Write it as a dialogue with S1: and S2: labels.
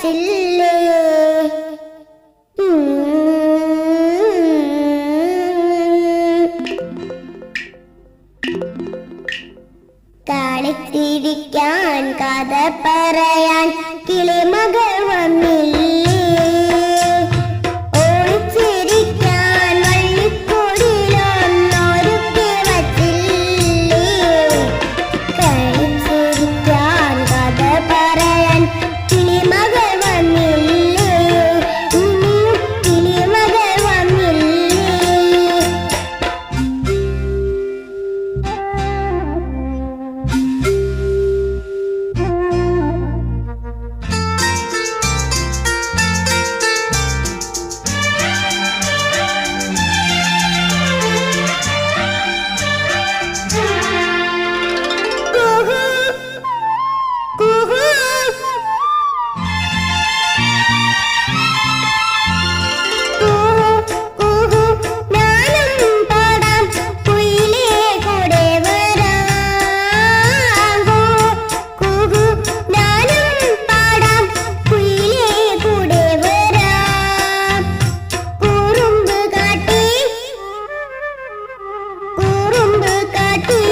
S1: വച്ചില്ലേ കളിത്തിരിക്കാൻ കഥ പറയാൻ எனக்கு